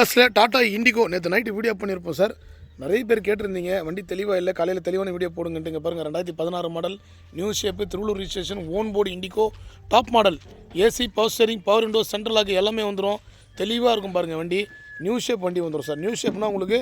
பஸ்ஸில் Tata Indigo நேற்று night video பண்ணியிருப்போம் சார். நிறைய பேர் கேட்டிருந்தீங்க வண்டி தெளிவாக இல்லை காலையில் தெளிவான வீடியோ போடுங்கன்ட்டு பாருங்கள் ரெண்டாயிரத்தி பதினாறு model new shape Tiruvallur registration own board Indigo top model AC power steering power window central lock எல்லாமே வந்துடும் தெளிவாக இருக்கும் பாருங்கள் வண்டி. நியூ ஷேப் வண்டி வந்துடும் சார். நியூ ஷேப்னா உங்களுக்கு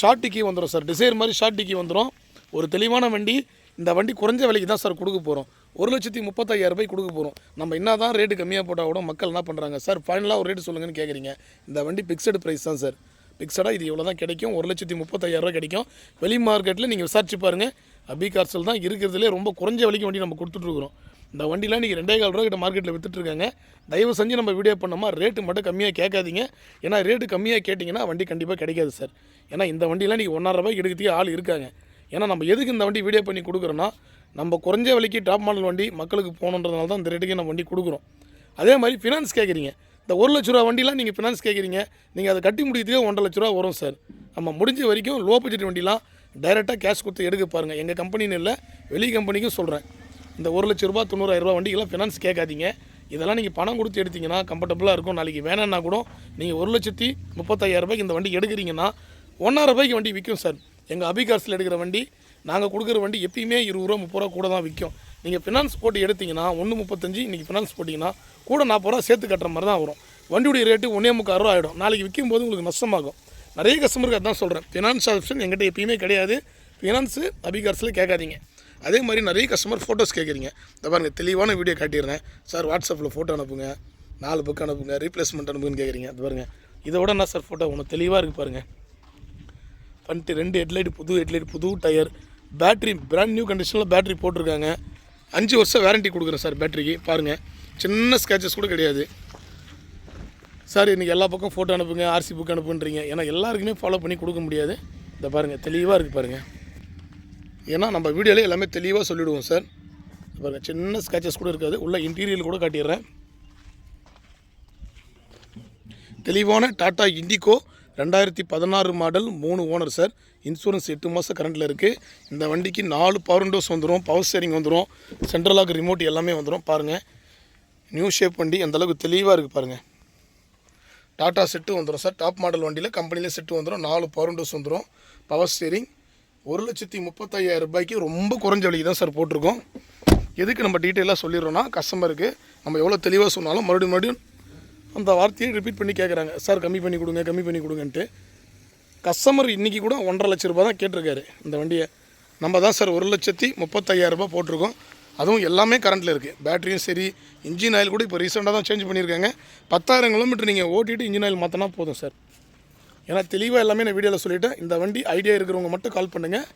ஷார்ட் டிக்கி வந்துடும் சார். டிசைர் மாதிரி ஷார்ட் டிக்கி வந்துடும் ஒரு தெளிவான வண்டி இந்த வண்டி குறைஞ்ச விலைக்கு தான் சார் கொடுக்க போகிறோம் ஒரு லட்சத்தி முப்பத்தாயிரம் ரூபாய் கொடுக்க போகிறோம் நம்ம என்ன தான் ரேட்டு கம்மியாக போட்டால் கூட மக்கள் என்ன பண்ணுறாங்க சார் ஃபைனலாக ஒரு ரேட்டு சொல்லுங்கன்னு கேட்குறீங்க இந்த வண்டி ஃபிக்ஸடு ப்ரைஸ் தான் சார். ஃபிக்ஸடாக இது இவ்வளோ தான் கிடைக்கும். ஒரு லட்சத்தி முப்பத்தாயிரரூவா கிடைக்கும். வெளி மார்க்கெட்டில் நீங்கள் விசாரிச்சு பாருங்கள் அபி கார்சல் தான் இருக்கிறதுலே ரொம்ப குறைஞ்ச விலைக்கு வண்டி நம்ம கொடுத்துட்ருக்குறோம் இந்த வண்டிலாம் நீங்கள் ரெண்டே கால் ரூபா கிட்ட மார்க்கெட்டில் விற்றுட்ருக்காங்க தயவு செஞ்சு நம்ம வீடியோ பண்ணோமா ரேட்டு மட்டும் கம்மியாக கேட்காதீங்க. ஏன்னா ரேட்டு கம்மியாக கேட்டிங்கன்னா வண்டி கண்டிப்பாக கிடைக்காது சார். ஏன்னா இந்த வண்டிலாம் நீங்கள் ஒன்றரை ரூபாய்க்கு எடுக்கிறதுக்கு ஆள் இருக்காங்க. ஏன்னா நம்ம எதுக்கு இந்த வண்டி வீடியோ பண்ணி கொடுக்குறோன்னா நம்ம குறைஞ்ச விலைக்கு டாப் மாடல் வண்டி மக்களுக்கு போகணுன்றதுனால தான் இந்த ரேட்டுக்கு நம்ம வண்டி கொடுக்குறோம். அதே மாதிரி ஃபினான்ஸ் கேட்குறீங்க இந்த ஒரு லட்ச ரூபா வண்டிலாம் நீங்கள் ஃபினான்ஸ் கேட்குறீங்க நீங்கள் அதை கட்டி முடிக்கிறதுக்கே ஒன்றரை லட்ச ரூபா வரும் சார் நம்ம முடிஞ்ச வரைக்கும் லோ பட்ஜெட் வண்டிலாம் டைரெக்டாக கேஷ் கொடுத்து எடுக்க பாருங்கள் எங்கள் கம்பெனின்னு இல்லை வெளி கம்பெனிக்கும் சொல்கிறேன் இந்த ஒரு லட்ச ரூபா தொண்ணூறாயிரம் ரூபா வண்டிக்கெல்லாம் ஃபினான்ஸ் கேட்காதீங்க. இதெல்லாம் நீங்கள் பணம் கொடுத்து எடுத்தீங்கன்னா கம்ஃபர்டபுளாக இருக்கும். நாளைக்கு வேணும்னா கூட நீங்கள் ஒரு லட்சத்தி முப்பத்தாயிரம் ரூபாய்க்கு இந்த வண்டி எடுக்கிறீங்கன்னா ஒன்றரை ரூபாய்க்கு வண்டி விற்கும் சார் எங்கள் அபிகார்ஸில் எடுக்கிற வண்டி நாங்கள் கொடுக்குற வண்டி எப்பயுமே இருபது ரூபா முப்பது ரூபா கூட தான் விற்கும் நீங்கள் ஃபினான்ஸ் போட்டு எடுத்தீங்கன்னா ஒன்று முப்பத்தஞ்சு இன்றைக்கி ஃபினான்ஸ் போட்டிங்கன்னா கூட நாற்பது ரூபா சேர்த்து கட்டுற மாதிரி தான் வரும். வண்டியுடைய ரேட்டு ஒன்றே முக்கால் ரூபா ஆகிடும் நாளைக்கு விற்கும் போது உங்களுக்கு நஷ்டமாகும். நிறைய கஸ்டமருக்கு அதான் சொல்கிறேன் ஃபினான்ஸ் ஆப்ஷன் எங்கிட்ட எப்பயுமே கிடையாது. ஃபினான்ஸு அபிகார்ஸில் கேட்காதீங்க. அதே மாதிரி நிறைய கஸ்டமர் ஃபோட்டோஸ் கேட்குறீங்க. இந்த பாருங்கள் தெளிவான வீடியோ காட்டிடுறேன். சார் வாட்ஸ்அப்பில் ஃபோட்டோ அனுப்புங்க. நாலு புக் அனுப்புங்க. ரீப்ளேஸ்மெண்ட் அனுப்புங்கன்னு கேட்குறீங்க. அது பாருங்கள் இதை விட என்ன சார் ஃபோட்டோ ஒன்று தெளிவாக இருக்குது பாருங்கள் பண்ணிட்டு ரெண்டு ஹெட்லைட் புது ஹெட்லைட் புது டயர் பேட்ரி பிராண்ட் நியூ கண்டிஷனில் பேட்ரி போட்டிருக்காங்க. அஞ்சு வருஷம் வாரண்டி கொடுக்குறேன் சார் பேட்டரிக்கு பாருங்கள் சின்ன ஸ்கேச்சஸ் கூட கிடையாது. சார் இன்றைக்கி எல்லா பக்கம் ஃபோட்டோ அனுப்புங்க ஆர்சி புக் அனுப்புன்றீங்க. ஏன்னா எல்லாருக்குமே ஃபாலோ பண்ணி கொடுக்க முடியாது. இதை பாருங்கள் தெளிவாக இருக்குது பாருங்கள் ஏன்னா நம்ம வீடியோவில் எல்லாமே தெளிவாக சொல்லிவிடுவோம் சார் பாருங்கள் சின்ன ஸ்கேச்சஸ் கூட இருக்காது. உள்ள இன்டீரியல் கூட காட்டிடுறேன். தெளிவான டாட்டா இண்டிகோ ரெண்டாயிரத்தி பதினாறு மாடல் மூணு ஓனர் சார் இன்சூரன்ஸ் எட்டு மாதம் கரண்ட்டில் இருக்குது இந்த வண்டிக்கு நாலு பவர் விண்டோஸ் வந்துடும் பவர் ஸ்டேரிங் வந்துடும் சென்ட்ரல் லாக் ரிமோட் எல்லாமே வந்துடும் பாருங்கள் நியூ ஷேப் வண்டி அந்தளவுக்கு தெளிவாக இருக்குது பாருங்கள் டாட்டா செட்டு வந்துடும் சார் டாப் மாடல் வண்டியில் கம்பெனியில் செட்டு வந்துடும் நாலு பவர் விண்டோஸ் வந்துடும் பவர் ஸ்டேரிங் ஒரு லட்சத்தி முப்பத்தையாயிரம் ரூபாய்க்கு ரொம்ப குறைஞ்ச விலைக்கு தான் சார் போட்டிருக்கோம். எதுக்கு நம்ம டீட்டெயிலாக சொல்லிடுறோன்னா கஸ்டமருக்கு நம்ம எவ்வளோ தெளிவாக சொன்னாலும் மறுபடியும் மறுபடியும் அந்த வார்த்தையை ரிப்பீட் பண்ணி கேட்குறாங்க சார் கம்மி பண்ணி கொடுங்க கம்மி பண்ணி கொடுங்கன்ட்டு. கஸ்டமர் இன்றைக்கி கூட ஒன்றரை லட்ச ரூபா தான் கேட்டிருக்காரு. இந்த வண்டியை நம்ம தான் சார் ஒரு லட்சத்தி முப்பத்தையாயிரரூபா போட்டிருக்கோம். அதுவும் எல்லாமே கரண்ட்டில் இருக்குது பேட்டரியும் சரி இன்ஜின் ஆயில் கூட இப்போ ரீசெண்டாக தான் சேஞ்ச் பண்ணியிருக்காங்க. பத்தாயிரம் கிலோமீட்டர் நீங்கள் ஓட்டிட்டு இன்ஜின் ஆயில் மாற்றினா போதும் சார். ஏன்னா தெளிவாக எல்லாமே நான் வீடியோவில் சொல்லிவிட்டேன் இந்த வண்டி ஐடியா இருக்கிறவங்க மட்டும் கால் பண்ணுங்கள்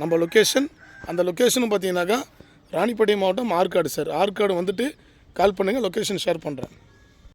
நம்ம லொக்கேஷன் அந்த லொக்கேஷனும் பார்த்தீங்கன்னாக்கா ராணிப்பேட்டை மாவட்டம் ஆற்காடு சார். ஆற்காடு வந்துட்டு கால் பண்ணுங்கள் லொக்கேஷன் ஷேர் பண்ணுறேன்